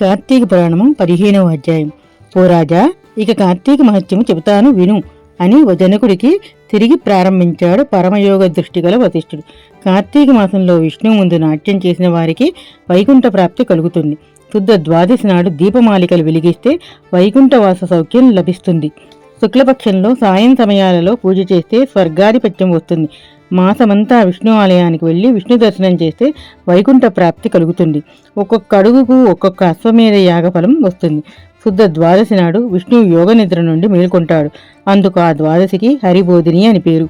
కార్తీక పురాణము పదిహేనవ అధ్యాయం. ఓ రాజా ఇక కార్తీక మహత్యము చెబుతాను విను అని వజనకుడికి తిరిగి ప్రారంభించాడు పరమయోగ దృష్టి గల వశిష్ఠుడు. కార్తీక మాసంలో విష్ణువు ముందు నాట్యం చేసిన వారికి వైకుంఠ ప్రాప్తి కలుగుతుంది. శుద్ధ ద్వాదశి నాడు దీపమాలికలు వెలిగిస్తే వైకుంఠవాస సౌఖ్యం లభిస్తుంది. శుక్లపక్షంలో సాయం సమయాలలో పూజ చేస్తే స్వర్గాధిపత్యం వస్తుంది. మాసమంతా విష్ణు ఆలయానికి వెళ్ళి విష్ణు దర్శనం చేస్తే వైకుంఠ ప్రాప్తి కలుగుతుంది. ఒక్కొక్క అడుగుకు ఒక్కొక్క అశ్వమేధ యాగఫలం వస్తుంది. శుద్ధ ద్వాదశి నాడు విష్ణువు యోగ నిద్ర నుండి మేల్కొంటాడు. అందుకు ఆ ద్వాదశికి హరిబోధిని అని పేరు.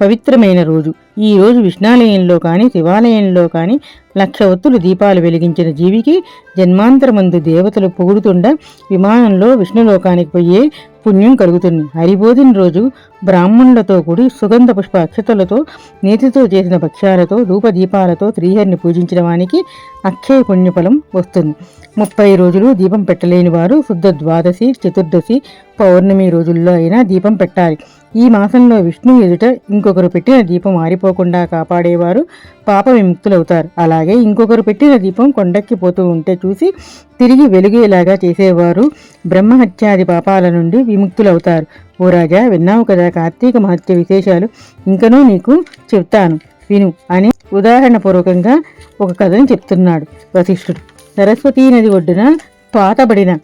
పవిత్రమైన రోజు. ఈ రోజు విష్ణాలయంలో కానీ శివాలయంలో కానీ లక్ష ఒత్తులు దీపాలు వెలిగించిన జీవికి జన్మాంతరమందు దేవతలు పొగుడుతుండ విమానంలో విష్ణులోకానికి పోయే పుణ్యం కలుగుతుంది. హరిబోధిన రోజు బ్రాహ్మణులతో కూడి సుగంధ పుష్ప అక్షతలతో నేతితో చేసిన భక్ష్యాలతో రూపదీపాలతో శ్రీహరిని పూజించిన వానికి అక్షయ పుణ్యఫలం వస్తుంది. ముప్పై రోజులు దీపం పెట్టలేని వారు శుద్ధ ద్వాదశి చతుర్దశి పౌర్ణమి రోజుల్లో అయినా దీపం పెట్టాలి. ఈ మాసంలో విష్ణు ఎదుట ఇంకొకరు పెట్టిన దీపం ఆరిపోకుండా కాపాడేవారు పాప విముక్తులవుతారు. అలాగే ఇంకొకరు పెట్టిన దీపం కొండక్కి పోతూ ఉంటే చూసి తిరిగి వెలుగేలాగా చేసేవారు బ్రహ్మహత్యాది పాపాల నుండి విముక్తులవుతారు. ఓ రాజా విన్నావు కదా కార్తీక మహత్య విశేషాలు? ఇంకనూ నీకు చెప్తాను విను అని ఉదాహరణపూర్వకంగా ఒక కథను చెప్తున్నాడు వశిష్ఠుడు. సరస్వతీ నది ఒడ్డున పాతబడిన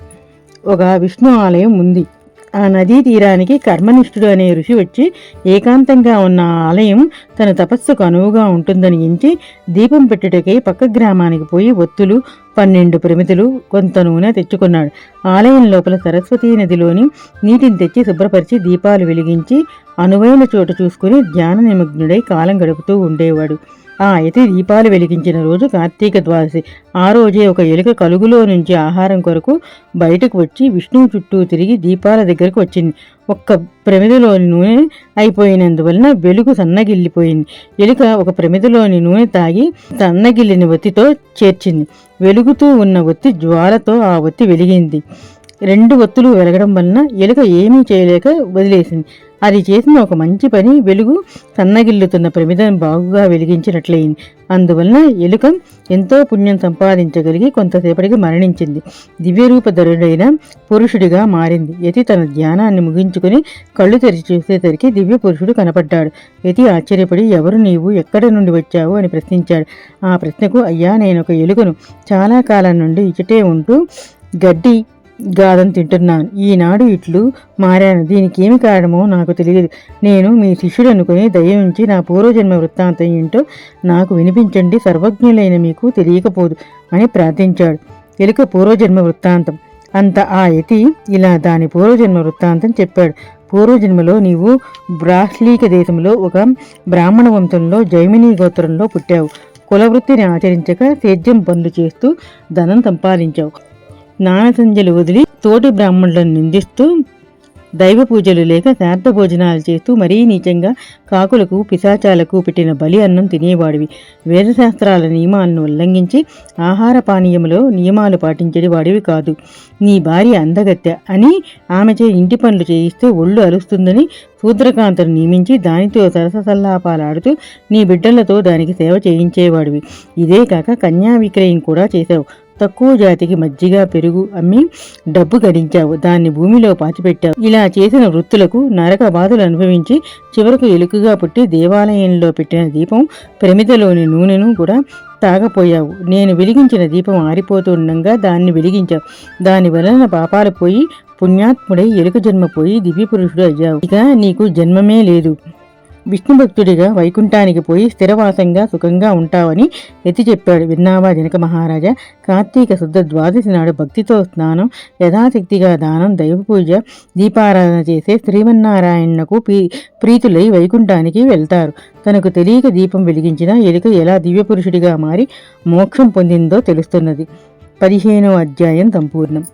ఒక విష్ణు ఆలయం ఉంది. ఆ నదీ తీరానికి కర్మనిష్ఠుడు అనే ఋషి వచ్చి ఏకాంతంగా ఉన్న ఆలయం తన తపస్సుకు అనువుగా ఉంటుందని ఎంచి దీపం పెట్టుటకై పక్క గ్రామానికి పోయి ఒత్తులు పన్నెండు ప్రమితులు కొంత నూనె తెచ్చుకున్నాడు. ఆలయం లోపల సరస్వతీ నదిలోని నీటిని తెచ్చి శుభ్రపరిచి దీపాలు వెలిగించి అనువైన చోట చూసుకుని ధ్యాన నిమగ్నుడై కాలం గడుపుతూ ఉండేవాడు. ఆ అయితే దీపాలు వెలిగించిన రోజు కార్తీక ద్వాదశి. ఆ రోజే ఒక ఎలుక కలుగులో నుంచి ఆహారం కొరకు బయటకు వచ్చి విష్ణువు చుట్టూ తిరిగి దీపాల దగ్గరకు వచ్చింది. ఒక్క ప్రమిదలోని నూనె అయిపోయినందువలన వెలుగు సన్నగిల్లిపోయింది. ఎలుక ఒక ప్రమిదలోని నూనె తాగి సన్నగిల్లిన ఒత్తితో చేర్చింది. వెలుగుతూ ఉన్న ఒత్తి జ్వాలతో ఆ ఒత్తి వెలిగింది. రెండు ఒత్తులు వెలగడం వలన ఎలుక ఏమీ చేయలేక వదిలేసింది. అది చేసిన ఒక మంచి పని. వెలుగు సన్నగిల్లుతున్న ప్రమిదను బాగుగా వెలిగించినట్లయింది. అందువలన ఎలుక ఎంతో పుణ్యం సంపాదించగలిగి కొంతసేపటికి మరణించింది. దివ్యరూపధరుడైన పురుషుడిగా మారింది. యతి తన ధ్యానాన్ని ముగించుకుని కళ్ళు తెరిచి చూసేసరికి దివ్య పురుషుడు కనపడ్డాడు. యతి ఆశ్చర్యపడి ఎవరు నీవు? ఎక్కడి నుండి వచ్చావు? అని ప్రశ్నించాడు. ఆ ప్రశ్నకు అయ్యా నేను ఒక ఎలుకను చాలా కాలం నుండి ఇచ్చటే ఉంటూ గడ్డి గాదం తింటున్నాను. ఈనాడు ఇట్లు మారాను. దీనికి ఏమి కారణమో నాకు తెలియదు. నేను మీ శిష్యుడు అనుకుని దయించి నా పూర్వజన్మ వృత్తాంతం ఏంటో నాకు వినిపించండి. సర్వజ్ఞులైన మీకు తెలియకపోదు అని ప్రార్థించాడు. ఎలుక పూర్వజన్మ వృత్తాంతం. అంత ఆ యతి ఇలా దాని పూర్వజన్మ వృత్తాంతం చెప్పాడు. పూర్వజన్మలో నీవు బ్రాహ్లీక దేశంలో ఒక బ్రాహ్మణ వంశంలో జైమిని గోత్రంలో పుట్టావు. కులవృత్తిని ఆచరించక సేద్యం పనులు చేస్తూ ధనం సంపాదించావు. నానసంజలు వదిలి తోటి బ్రాహ్మణులను నిందిస్తూ దైవ పూజలు లేక శార్థ భోజనాలు చేస్తూ మరీ నీచంగా కాకులకు పిశాచాలకు పెట్టిన బలి అన్నం తినేవాడివి. వేదశాస్త్రాల నియమాలను ఉల్లంఘించి ఆహార పానీయములో నియమాలు పాటించేది వాడివి కాదు. నీ భార్య అందగత్తె అని ఆమెచే ఇంటి పనులు చేయిస్తే ఒళ్ళు అరుస్తుందని శూద్రకాంతను నియమించి దానితో సరససల్లాపాలాడుతూ నీ బిడ్డలతో దానికి సేవ చేయించేవాడివి. ఇదే కాక కన్యా విక్రయం కూడా చేశావు. తక్కువ జాతికి మజ్జిగ పెరుగు అమ్మి డబ్బు గడించావు. దాన్ని భూమిలో పాతిపెట్టావు. ఇలా చేసిన వృత్తులకు నరక బాధలు అనుభవించి చివరకు ఎలుకగా పుట్టి దేవాలయంలో పెట్టిన దీపం ప్రమిదలోని నూనెను కూడా తాగపోయావు. నేను వెలిగించిన దీపం ఆరిపోతుండగా దాన్ని వెలిగించావు. దాని వలన పాపాలు పోయి పుణ్యాత్ముడై ఎలుక జన్మ పోయి దివ్యపురుషుడు అయ్యావు. ఇక నీకు జన్మమే లేదు. విష్ణు భక్తుడిగా వైకుంఠానికి పోయి స్థిరవాసంగా సుఖంగా ఉంటావని ఎత్తి చెప్పాడు విన్నావా జనక మహారాజా? కార్తీక శుద్ధ ద్వాదశి నాడు భక్తితో స్నానం యథాశక్తిగా దానం దైవ పూజ దీపారాధన చేసే శ్రీమన్నారాయణకు ప్రీ ప్రీతులై వైకుంఠానికి వెళ్తారు. తనకు తెలియక దీపం వెలిగించిన ఎలుక ఎలా దివ్యపురుషుడిగా మారి మోక్షం పొందిందో తెలుస్తున్నది. పదిహేనో అధ్యాయం సంపూర్ణం.